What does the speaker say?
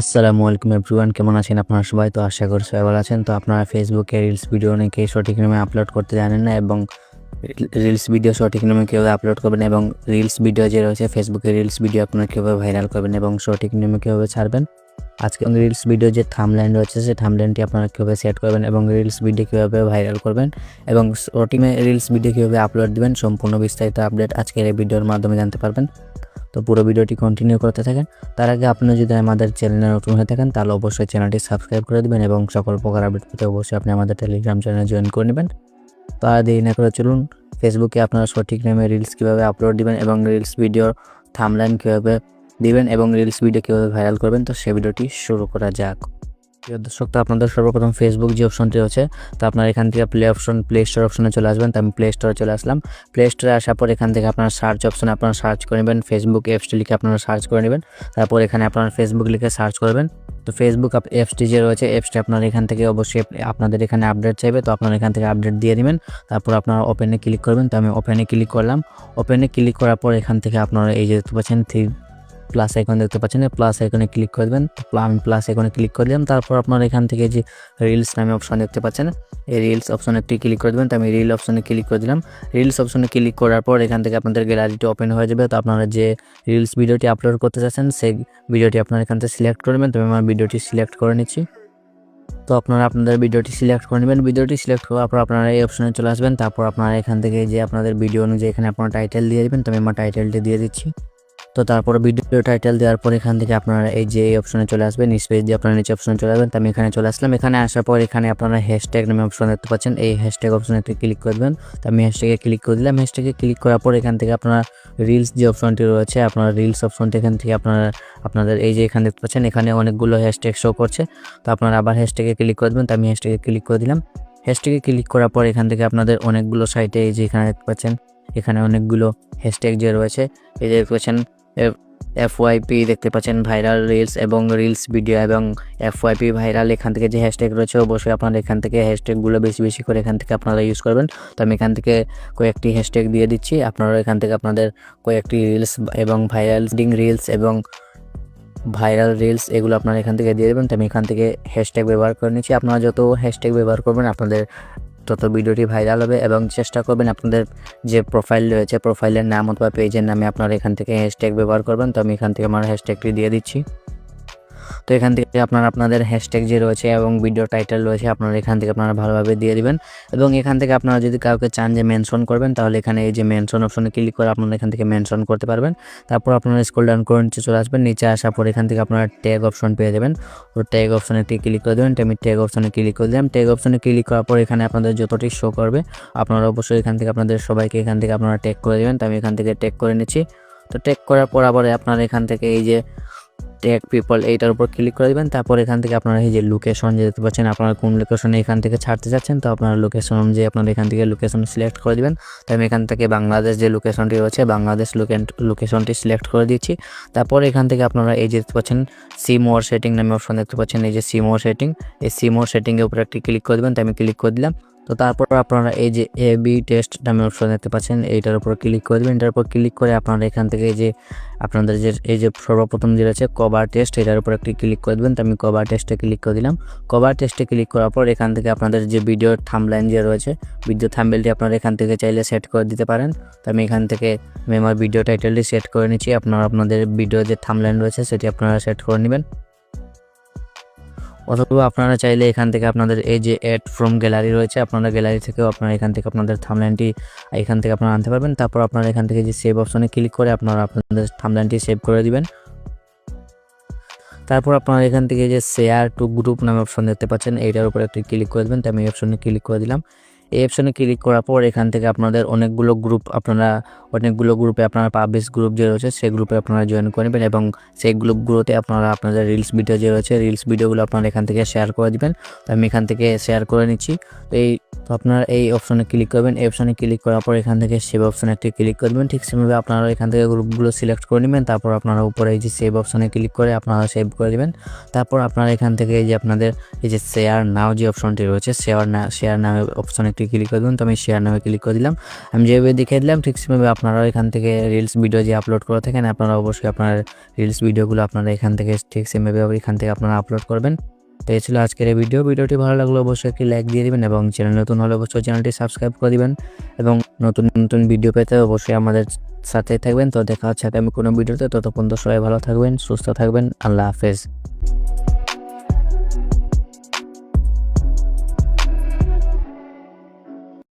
আসসালামু আলাইকুম এভরিওয়ান কেমন আছেন আপনারা সবাই? তো আশা করি সবাই ভালো আছেন। তো আপনারা ফেসবুকে রিলস ভিডিও অনেকেই সঠিক নিয়মে আপলোড করতে জানেন না এবং রিলস ভিডিও সঠিক নিয়মে কীভাবে আপলোড করবেন এবং রিলস ভিডিও যে রয়েছে ফেসবুকে রিলস ভিডিও আপনারা কীভাবে ভাইরাল করবেন এবং সঠিক নিয়মে কীভাবে ছাড়বেন? আজকে রিলস ভিডিও যে থামলাইন রয়েছে, সেই থামলাইনটি আপনারা কীভাবে সেট করবেন এবং রিলস ভিডিও কীভাবে ভাইরাল করবেন এবং সঠিক রিলস ভিডিও কীভাবে আপলোড দিবেন, সম্পূর্ণ বিস্তারিত আপডেট আজকের এই ভিডিওর মাধ্যমে জানতে পারবেন। তো পুরো ভিডিওটি কন্টিনিউ করতে থাকেন। তার আগে আপনি যদি আমাদের চ্যানেলে নতুন হয়ে থাকেন, তাহলে অবশ্যই চ্যানেলটি সাবস্ক্রাইব করে দেবেন এবং সকল প্রকার আপডেট পেতে অবশ্যই আপনি আমাদের টেলিগ্রাম চ্যানেলে জয়েন করে নেবেন। তো আর দেরি না করে চলুন ফেসবুকে আপনারা সঠিক নামে রিলস কীভাবে আপলোড দিবেন এবং রিলস ভিডিওর থামলাইন কীভাবে দিবেন এবং রিলস ভিডিও কীভাবে ভাইরাল করবেন, তো সে ভিডিওটি শুরু করা যাক। প্রিয় দর্শক, তো আপনাদের সর্বপ্রথম ফেসবুক যে অপশনটি রয়েছে, তো আপনার এখান থেকে প্লে অপশন প্লে স্টোর অপশনে চলে আসবেন। তো আমি প্লে স্টোরে চলে আসলাম। প্লে স্টোরে আসার পর এখান থেকে আপনার সার্চ অপশনে আপনারা সার্চ করে নেবেন। ফেসবুক অ্যাপসটি লিখে আপনারা সার্চ করে নেবেন। তারপর এখানে আপনারা ফেসবুক লিখে সার্চ করবেন। তো ফেসবুক অ্যাপসটি যে রয়েছে অ্যাপসটি আপনার এখান থেকে অবশ্যই আপনাদের এখানে আপডেট চাইবে। তো আপনারা এখান থেকে আপডেট দিয়ে দিবেন। তারপর আপনারা ওপেনে ক্লিক করবেন। তো আমি ওপেনে ক্লিক করলাম। ওপেনে ক্লিক করার পর এখান থেকে আপনারা এই যে দেখতে পাচ্ছেন থ্রি প্লাস আইকন দেখতে পাচ্ছেন প্লাস আইকনে ক্লিক করে দেবেন। আমি প্লাস আইকনে ক্লিক করে দিলাম। তারপর আপনার এখান থেকে যে রিলস নামে অপশন দেখতে পাচ্ছেন, এই রিলস অপশনে একটি ক্লিক করে দেবেন। তো আমি রিল অপশনে ক্লিক করে দিলাম। রিলস অপশনে ক্লিক করার পর এখান থেকে আপনাদের গ্যালারিটি ওপেন হয়ে যাবে। তো আপনারা যে রিলস ভিডিওটি আপলোড করতে চাচ্ছেন, সেই ভিডিওটি আপনারা এখান থেকে সিলেক্ট করবেন তো আমি আমার ভিডিওটি সিলেক্ট করে নিচ্ছি। তো আপনারা আপনাদের ভিডিওটি সিলেক্ট করে নেবেন। ভিডিওটি সিলেক্ট করার পর আপনারা এই অপশনে চলে আসবেন। তারপর আপনারা এখান থেকে যে আপনাদের ভিডিও অনুযায়ী এখানে আপনারা টাইটেল দিয়ে দেবেন। তো আমি আমার টাইটেলটি দিয়ে দিচ্ছি। তো তারপর ভিডিও টাইটেল দেওয়ার পর এখান থেকে আপনারা এই যে এই অপশনে চলে আসবেন স্পেস দিয়ে আপনারা নিচে অপশনে চলে আসবেন, তো আমি এখানে চলে আসলাম। এখানে আসার পর এখানে আপনারা হ্যাশট্যাগ নামে অপশন দেখতে পাচ্ছেন। এই হ্যাশট্যাগ অপশনে ক্লিক করবেন। তো আমি হ্যাশট্যাগে ক্লিক করে দিলাম। হ্যাশট্যাগে ক্লিক করার পর এখান থেকে আপনারা রিলস যে অপশনটি রয়েছে, আপনারা রিলস অপশনটি এখান থেকে আপনারা, আপনাদের এই যে এখানে দেখতে পাচ্ছেন, এখানে অনেকগুলো হ্যাশট্যাগ শো করছে। তো আপনারা আবার হ্যাশট্যাগে ক্লিক করে দেবেন তো আমি হ্যাশট্যাগে ক্লিক করে দিলাম। হ্যাশট্যাগে ক্লিক করার পর এখান থেকে আপনাদের অনেকগুলো সাইটে এই যে এখানে দেখতে পাচ্ছেন, এখানে অনেকগুলো হ্যাশট্যাগ যে রয়েছে, এই যে দেখতে পাচ্ছেন এফওয়াইপি দেখতে পাচ্ছেন ভাইরাল রিলস এবং রিলস ভিডিও এবং এফওয়াইপি ভাইরাল এখান থেকে যে হ্যাশট্যাগ রয়েছে অবশ্যই আপনারা এখান থেকে হ্যাশট্যাগুলো বেশি বেশি করে এখান থেকে আপনারা ইউজ করবেন। তো আমি এখান থেকে কয়েকটি হ্যাশট্যাগ দিয়ে দিচ্ছি। আপনারা এখান থেকে আপনাদের কয়েকটি রিলস এবং ভাইরাল ডিং রিলস এবং ভাইরাল রিলস এগুলো আপনারা এখান থেকে দিয়ে দেবেন। তো আমি এখান থেকে হ্যাশট্যাগ ব্যবহার করে নিচ্ছি। আপনারা যত হ্যাশট্যাগ ব্যবহার করবেন, আপনাদের তত ভিডিওটি ভাইরাল হবে এবং চেষ্টা করবেন আপনাদের যে প্রোফাইল রয়েছে, প্রোফাইলের নাম অথবা পেজের নামে আপনারা এখান থেকে হ্যাশট্যাগ ব্যবহার করবেন। তো আমি এখান থেকে আমার হ্যাশট্যাগটি দিয়ে দিচ্ছি। তো এখান থেকে আপনারা আপনাদের হ্যাশট্যাগ যে রয়েছে এবং ভিডিও টাইটেল রয়েছে, আপনারা এখান থেকে আপনারা ভালোভাবে দিয়ে দিবেন। এবং এখান থেকে আপনারা যদি কাউকে চান যে মেনশন করবেন, তাহলে এখানে এই যে মেনশন অপশনে ক্লিক করে আপনারা এখান থেকে মেনশন করতে পারবেন। তারপর আপনারা স্ক্রল ডাউন করে নিচে চলে আসবেন। নিচে আসার পর এখান থেকে আপনারা ট্যাগ অপশন পেয়ে যাবেন। ও ট্যাগ অপশনে ক্লিক করে দেবেন। আমি ট্যাগ অপশনে ক্লিক করে দিলাম। ট্যাগ অপশনে ক্লিক করার পর এখানে আপনাদের যতটি শো করবে, আপনারা অবশ্যই এখান থেকে আপনাদের সবাইকে এখান থেকে আপনারা ট্যাগ করে দেবেন। তো আমি এখান থেকে ট্যাগ করে নিচ্ছি। তো ট্যাগ করার পর আবার আপনারা এখান থেকে এই যে ট্যাগ পিপল এইটার উপর ক্লিক করে দেবেন। তারপর এখান থেকে আপনারা এই যে লোকেশন যে দেখতে পাচ্ছেন, আপনারা কোন লোকেশনে এখান থেকে ছাড়তে চাচ্ছেন তো আপনারা লোকেশন অনুযায়ী আপনারা এখান থেকে লোকেশন সিলেক্ট করে দিবেন। তো আমি এখান থেকে বাংলাদেশ যে লোকেশনটি রয়েছে, বাংলাদেশ লোকেশনটি সিলেক্ট করে দিচ্ছি তারপর এখান থেকে আপনারা এই যে দেখতে পাচ্ছেন সিম ওয়ার সেটিং নামে অপশন দেখতে পাচ্ছেন, এই যে সিম সেটিং এই সিম সেটিংয়ের উপর একটি ক্লিক করে দেবেন। তো আমি ক্লিক করে দিলাম। তো তারপর আপনারা এই যে এ বি টেস্ট নামে অপশন দেখতে পাচ্ছেন, এইটার উপর ক্লিক করে দেবেন। এটার উপর ক্লিক করে আপনারা এখান থেকে এই যে আপনাদের যে, এই যে সর্বপ্রথম যে রয়েছে কভার টেস্ট এটার উপর একটি ক্লিক করে দেবেন। তো আমি কভার টেস্টে ক্লিক করে দিলাম। কভার টেস্টে ক্লিক করার পর এখান থেকে আপনাদের যে ভিডিওর থামলাইন যে রয়েছে ভিডিও থাম্বেলটি আপনারা এখান থেকে চাইলে সেট করে দিতে পারেন। তো আমি এখান থেকে, আমি আমার ভিডিও টাইটেলটি সেট করে নিচ্ছি। আপনারা, আপনাদের ভিডিও যে থামলাইন রয়েছে, সেটি আপনারা সেট করে নেবেন। অথবা আপনারা চাইলে এখান থেকে আপনাদের এই যে অ্যাড ফ্রম গ্যালারি রয়েছে, আপনারা গ্যালারি থেকেও আপনারা এখান থেকে আপনাদের থামলাইনটি এখান থেকে আপনারা আনতে পারবেন। তারপর আপনারা এখান থেকে যে সেভ অপশনে ক্লিক করে আপনারা আপনাদের থামলাইনটি সেভ করে দিবেন। তারপর আপনারা এখান থেকে যে শেয়ার টু গ্রুপ নামে অপশন দেখতে পাচ্ছেন, এইটার উপরে একটি ক্লিক করে দেবেন। তো আমি অপশনে ক্লিক করে দিলাম। এই অপশনে ক্লিক করার পর এখান থেকে আপনাদের অনেকগুলো গ্রুপ আপনারা, অনেকগুলো গ্রুপে আপনারা পাবলিশ গ্রুপ যে রয়েছে, সেই গ্রুপে আপনারা জয়েন করবেন এবং সেই গ্রুপগুলোতে আপনারা আপনাদের রিলস ভিডিও যে রয়েছে রিলস ভিডিওগুলো আপনারা এখান থেকে শেয়ার করে দেবেন। আমি এখান থেকে শেয়ার করে নিচ্ছি। তো এই তো আপনারা এই অপশনে ক্লিক করবেন। এই অপশনে ক্লিক করার পর এখান থেকে সেভ অপশনে একটি ক্লিক করবেন। ঠিক সেভাবে আপনারা এখান থেকে গ্রুপগুলো সিলেক্ট করে নেবেন। তারপর আপনারা উপরে এই যে সেভ অপশনে ক্লিক করে আপনারা সেভ করে দেবেন। তারপর আপনারা এখান থেকে এই যে আপনাদের এই যে শেয়ার নাও যে অপশনটি রয়েছে শেয়ার না শেয়ার নামে অপশনে একটি ক্লিক করে দেবেন। তো আমি শেয়ার নামে ক্লিক করে দিলাম। আমি যেভাবে দেখিয়ে দিলাম, ঠিক সেভাবে আপনারা এখান থেকে রিলস ভিডিও যে আপলোড করে থাকেন আপনারা অবশ্যই আপনার রিলস ভিডিওগুলো আপনারা এখান থেকে ঠিক সেভাবে এখান থেকে আপনারা আপলোড করবেন। তো এই ছিল আজকের এই ভিডিও ভিডিওটি ভালো লাগলে অবশ্যই একটি লাইক দিয়ে দেবেন এবং চ্যানেল নতুন হলে অবশ্যই চ্যানেলটি সাবস্ক্রাইব করে দেবেন এবং নতুন নতুন ভিডিও পেতে অবশ্যই আমাদের সাথে থাকবেন। তো দেখা হচ্ছে আগামী কোনো ভিডিওতে। ততক্ষণ তো সবাই ভালো থাকবেন, সুস্থ থাকবেন। আল্লাহ হাফেজ।